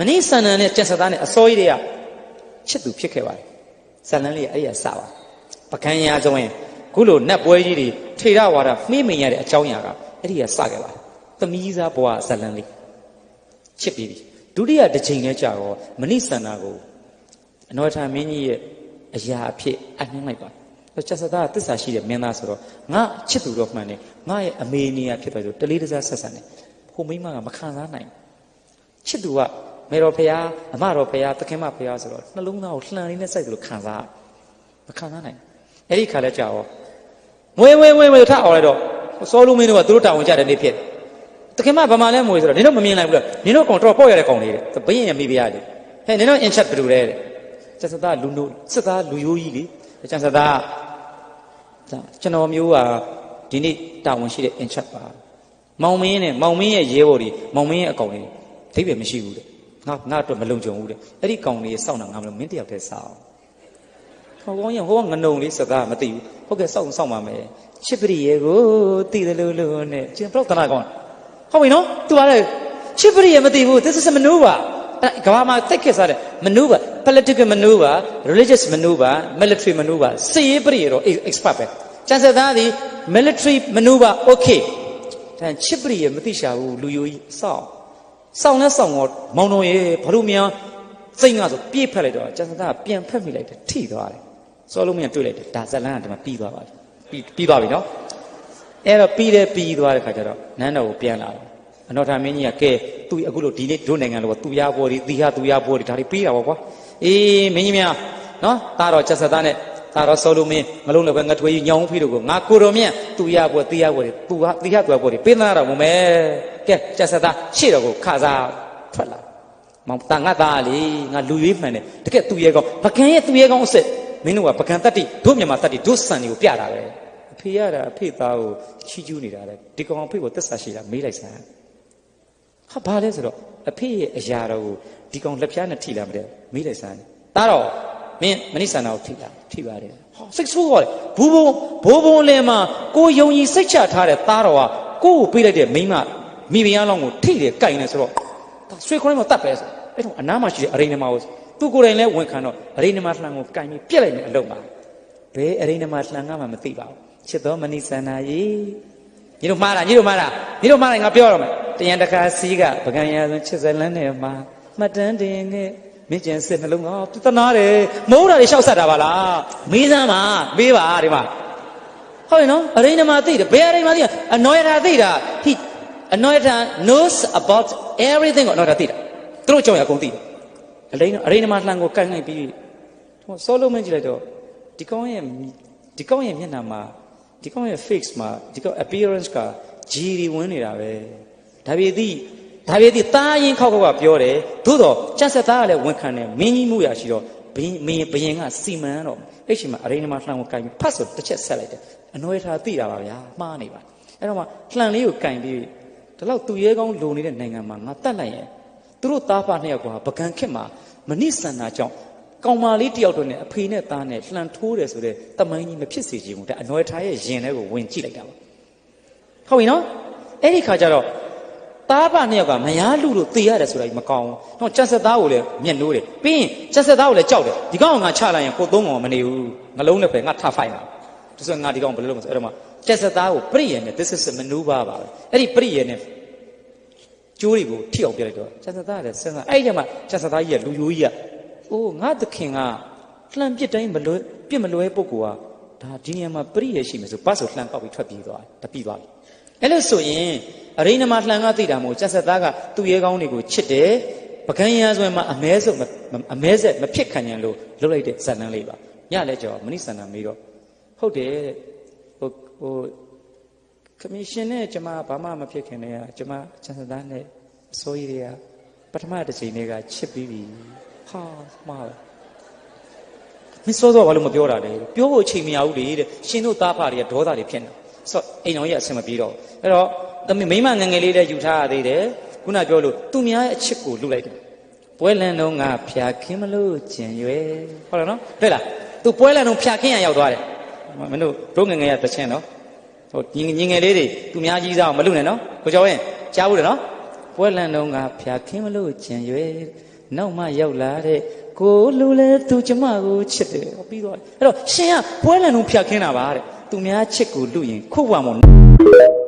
မနိဆန္ဒနဲ့ကျက်စသားနဲ့အစိုးရတွေကချစ်သူဖြစ်ခဲ့ပါတယ်ဇလန်းလေးကအဲ့ရစပါပကံရာဇဝင်ခုလိုနတ်ပွဲကြီးတွေထေရဝါဒမှိမ့်မိန်ရတဲ့အကြောင်းအရာကအဲ့ဒီကစခဲ့ပါတယ်သမီးစားဘဝဇလန်းလေးချစ်ပြီးပြီဒုတိယတစ်ချိန်နဲ့ကြာတော့မနိဆန္ဒကိုအနောထာမင်းကြီးရဲ့အရာအဖြစ်အနှင်းလိုက်ပါတယ်ကျက်စသားကတစ္ဆာရှိတဲ့မင်းသားဆိုတော့ငါချစ်သူတော့မှန်တယ်ငါရဲ့အမေနေရဖြစ်သွားဆိုတလေးတစားဆက်ဆံတယ်ဟိုမိမကမခံစားနိုင်ဘူးချစ်သူက မေတော်ဖရာအမတော်ဖရာသခင်မဖရာဆိုတော့နှလုံးသားကိုလှန်လေးနဲ့စိုက်သလိုခံစားမခံစားနိုင်အဲ့ဒီခါလဲကြာရောမွေးမွေးမွေးမွေးထအောင်လိုက်တော့စောလုံးမင်းတို့ကသူတို့တာဝန်ကြတဲ့နေ့ဖြစ်သခင်မဗမာလဲမွေးဆိုတော့နင်တို့မမြင်နိုင်ဘူးလားနင်တို့ကောင်တော့ပေါ့ရတဲ့ကောင်လေးတဲ့ဘင်းရင်မိဖရာလေဟဲ့နင်တို့အင်ချက်ဘယ်လိုလဲတဲ့ကျက်စသားလူနို့စစ်သားလူယိုးကြီးလေကျက်စသားဒါကျွန်တော်မျိုးကဒီနေ့တာဝန်ရှိတဲ့အင်ချက်ပါမောင်မင်းနဲ့မောင်မင်းရဲ့ရဲဘော်တွေမောင်မင်းရဲ့အကောင်တွေအဓိပ္ပာယ်မရှိဘူးတဲ့ ငါငါအတွက်မလုံခြုံဘူးတဲ့အဲ့ဒီကောင်လေးစောင့်တာငါမလို့မင်းတယောက်တည်းစောင့်ဟောကောင်းရင်ဟောကငနုံလေးစကားမသိဘူးဟုတ်ကဲ့စောင့်စောင့်ပါမယ်ချစ်ပရိယေကိုတည်တယ်လို့လို့နဲ့ကျင်ဘလောက်တနာကောင်းဟုတ်ပြီနော်သူပါလေချစ်ပရိယေမသိဘူး this is a maneuver အဲ့ကဘာမှာတက်ခဲ့စားတယ် maneuver political maneuver religious maneuver military maneuver စစ်ရေးပရိယေတော့ expert ပဲကျန်စသားသည် military maneuver okay တန်ချစ်ပရိယမသိရှာဘူးလူယိုကြီးစောင့် စောင့်လဲစောင့်တော့မောင်တော်ရေဘာလို့များစိတ်ငါဆိုပြေးဖက်လိုက်တော့ကျန်စသားကပြန်ဖက်မိလိုက်တယ်ထိသွားတယ်စောလုံးမင်းတွေ့လိုက်တယ်ဒါဇလန်းကဒီမှာပြီးသွားပါပြီပြီးပြီးသွားပြီနော်အဲ့တော့ပြီးတယ်ပြီးသွားတဲ့ခါကျတော့နန်းတော်ကိုပြန်လာတယ်အနောထာမင်းကြီးကကဲသူအခုလို့ဒီနေ့တို့နိုင်ငံလို့သူရဘော်ဒီသီဟသူရဘော်ဒီဒါတွေပြီးတာပေါ့ကွာအေးမင်းကြီးများနော်တာတော့ကျန်စသားနဲ့ဒါတော့စောလို့မင်းငလုံးလည်းပဲငါထွေးကြီးညောင်းဖိတို့ကိုငါကိုတော်မြတ်သူရဘွယ်တီးရဘွယ်သူဟာတီးရသူရဘွယ်ပေးသားတော်မူမယ် ကဲကျက်ဆက်သားရှေ့တော်ကိုခစားထွက်လာမောင်တန်ငါသားလေငါလူရွေးမှန်တယ်တကယ်သူရဲကောင်းပကံရဲ့သူရဲကောင်းအစ်စ်မင်းတို့ကပကံတတ္တိတို့မြန်မာတတ္တိတို့စံတွေကိုပြတာပဲအဖေရတာအဖေသားကိုချီးကျူးနေတာလေဒီကောင်အဖေကိုသက်စာရှိတာမေးလိုက်စမ်းဟာဘာလဲဆိုတော့အဖေရဲ့အရာတော်ကိုဒီကောင်လက်ဖြားနဲ့ထိလာမတဲ့မေးလိုက်စမ်းတာတော့မင်းမနိဆန္ဒကိုထိလာထိပါတယ်ဟာစိတ်ဆိုးသွားတယ်ဘူးဘုံဘိုးဘုံလင်မှာကိုယုံကြည်စိတ်ချထားတဲ့သားတော်ကကိုကိုပေးလိုက်တဲ့မိန်းမ မိဖုရားလောင်းကိုထိတယ်ကြိုင်နေဆိုတော့ဒါဆွေခွန်းမှာတတ်ပဲဆိုအဲ့တော့အနားမှာရှိတဲ့အရိဏမကိုသူကိုယ်တိုင်လည်းဝန်ခံတော့အရိဏမလှန်ကိုကြိုင်ပြီးပြက်လိုက်တယ်အလုံးမှာဘယ်အရိဏမလှန်ကမှမသိပါဘူးချစ်တော်မနိဆန္ဒရေညီတို့မှားတာညီတို့မှားတာညီတို့မှားတယ်ငါပြောရမယ်တရံတခါစီးကပကံရဆိုချစ်စလန်းနဲ့မှာမှတ်တမ်းတင်ခဲ့မင်းကျန်စစ်နှလုံးကတနာတယ်မုန်းတာတွေရှောက်ဆက်တာပါလားမေးစမ်းပါမေးပါဒီမှာဟုတ်ရင်နော်အရိဏမသိတယ်ဘယ်အရိဏမသိအနောယတာသိတာ he anointa knows about everything ကို anointa သိတာသူတို့ကြောင့်ရအကုန်သိတယ်အရိဏအရိဏမလှန်ကိုကိုင်လိုက်ပြီးဟိုစောလုံးမင်းကြည့်လိုက်တော့ဒီကောင်းရဲ့ဒီကောင်းရဲ့မျက်နှာမှာဒီကောင်းရဲ့ face မှာဒီကောင်း appearance ကဂျီရီဝင်နေတာပဲဒါပေသည်ဒါပေသည်တားရင်ခောက်ခောက်ကပြောတယ်သို့တော့ကျက်ဆက်သားကလည်းဝန်ခံတယ်မင်းကြီးမှုရရှိတော့ဘင်းမင်းဘယင်ကစီမံတော့အဲ့ချိန်မှာအရိဏမလှန်ကိုကင်ပြီးဖတ်ဆိုတစ်ချက်ဆက်လိုက်တယ်အနွယ်ထားသိတာပါဗျာမှားနေပါအဲ့တော့မှလှန်လေးကိုကင်ပြီး ဒီလောက်သူရဲကောင်းလုံနေတဲ့နိုင်ငံမှာငါတတ်လိုက်ရင်သူတို့သားဖနှစ်ယောက်ကပကံခစ်မှာမနိစန္နာကြောင့်ကောင်မလေးတယောက်တော့နဲ့အဖေနဲ့သားနဲ့လှန်ထိုးတယ်ဆိုတဲ့တမိုင်းကြီးမဖြစ်စေချင်ဘူးဒါအနွယ်ထားရဲ့ရင်ထဲကိုဝင်ကြည့်လိုက်တာပါဟုတ်ပြီနော်အဲ့ဒီခါကျတော့သားဖနှစ်ယောက်ကမယားလူလို့သေရတယ်ဆိုတာကြီးမကောင်းဘူး။တော့ကျက်ဆက်သားကိုလည်းမျက်နှိုးတယ်။ပြီးရင်ကျက်ဆက်သားကိုလည်းကြောက်တယ်။ဒီကောင်ကငါချလိုက်ရင်ကိုသုံးကောင်မနေဘူး။ငလုံးနဲ့ပဲငါထဖိုက်မှာ။ဒါဆိုငါဒီကောင်ဘယ်လိုလုပ်မလဲဆိုအဲ့တော့မှ ကျက်ဆက်သားကိုပြိယယ်နဲ့ this is a maneuver ပါပဲ။အဲ့ဒီပြိယယ်နဲ့ကျိုးတွေကိုထိအောင်ပြလိုက်တော့ကျက်ဆက်သားကလည်းစဉ်းစားအဲ့ဒီကျမှကျက်ဆက်သားကြီးကလူယိုးကြီးကအိုးငါသခင်ကလှမ်းပစ်တိုင်းမလွဲပြစ်မလွဲပုဂ္ဂိုလ်ကဒါဒီနေရာမှာပြိယယ်ရှိမယ်ဆိုပတ်ဆိုလှမ်းပေါက်ပြီးထွက်ပြေးသွားတယ်။တပြီးသွားပြီ။အဲ့လို့ဆိုရင်အရိဏမလှန်ကသိတာမဟုတ်ကျက်ဆက်သားကသူ့ရဲကောင်းတွေကိုချစ်တယ်ပကံရဆိုရင်မှအမဲစုံအမဲဆက်မဖြစ်ခံရလို့လှုပ်လိုက်တဲ့ဇာတ်လမ်းလေးပါညလဲကြောမနိစန္ဒမေးတော့ဟုတ်တယ်ဟို ဟိုကမရှင်နဲ့ကျမဘာမှမဖြစ်ခင်တည်းကကျမကျက်ဆက်သားနဲ့အစိုးရတွေကပထမတစ်ချိန်လေးကချစ်ပြီးပြီဟာမှားမင်းစောစောဘာလို့မပြောတာလဲပြောဖို့အချိန်မရဘူးလေတဲ့ရှင်တို့သားဖတွေကဒေါသတွေဖြစ်နေဆိုအိမ်တော်ကြီးအဆင်မပြေတော့အဲ့တော့သမီးမိမငငယ်လေးလည်းယူထားရသေးတယ်ခုနပြောလို့သူများရဲ့အချစ်ကိုလှုပ်လိုက်တယ်ပွဲလန်တော့ငါဖျာခင်းမလို့ကျင်ရွယ်ဟုတ်တယ်နော်တွေ့လားသူပွဲလန်တော့ဖျာခင်းရရောက်သွားတယ် မင်းတို့တို့ငငယ်ရတချင်းနော်ဟိုညီငယ်လေးတွေသူများကြီးစားအောင်မလုပ်နဲ့နော်ကိုကျော်ရင်ကြားဘူးတယ်နော်ဘပွဲလန်တော့ကဖျာခင်းမလို့ကြံရွယ်နောက်မှရောက်လာတဲ့ကိုလူလဲသူကျမကိုချစ်တယ်ပြီးတော့အဲ့တော့ရှင်ကပွဲလန်တော့ဖျာခင်းတာပါတဲ့သူများချစ်ကိုလူရင်ခုတ်ပါမို့